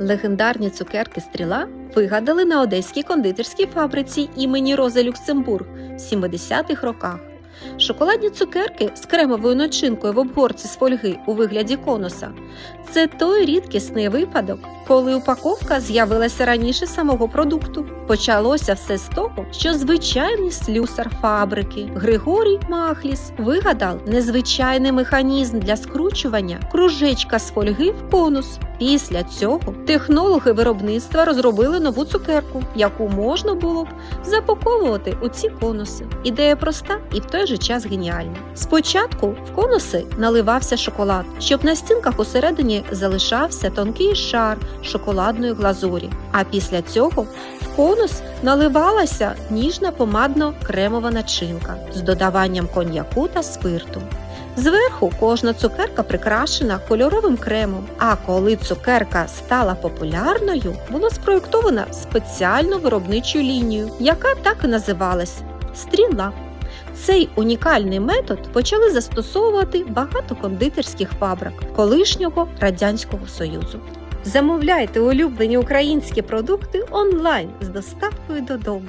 Легендарні цукерки стріла вигадали на одеській кондитерській фабриці імені Рози Люксембург в 70-х роках. Шоколадні цукерки з кремовою начинкою в обгорці з фольги у вигляді конуса це той рідкісний випадок, коли упаковка з'явилася раніше самого продукту. Почалося все з того, що звичайний слюсар фабрики Григорій Махліс вигадав незвичайний механізм для скручування кружечка з фольги в конус. Після цього технологи виробництва розробили нову цукерку, яку можна було б запаковувати у ці конуси. Ідея проста і в той же час геніальна. Спочатку в конуси наливався шоколад, щоб на стінках усередині залишався тонкий шар шоколадної глазурі. А після цього в конус наливалася ніжна помадно-кремова начинка з додаванням коньяку та спирту. Зверху кожна цукерка прикрашена кольоровим кремом. А коли цукерка стала популярною, було спроєктовано спеціальну виробничу лінію, яка так і називалась стріла. Цей унікальний метод почали застосовувати багато кондитерських фабрик колишнього радянського союзу. Замовляйте улюблені українські продукти онлайн з доставкою додому.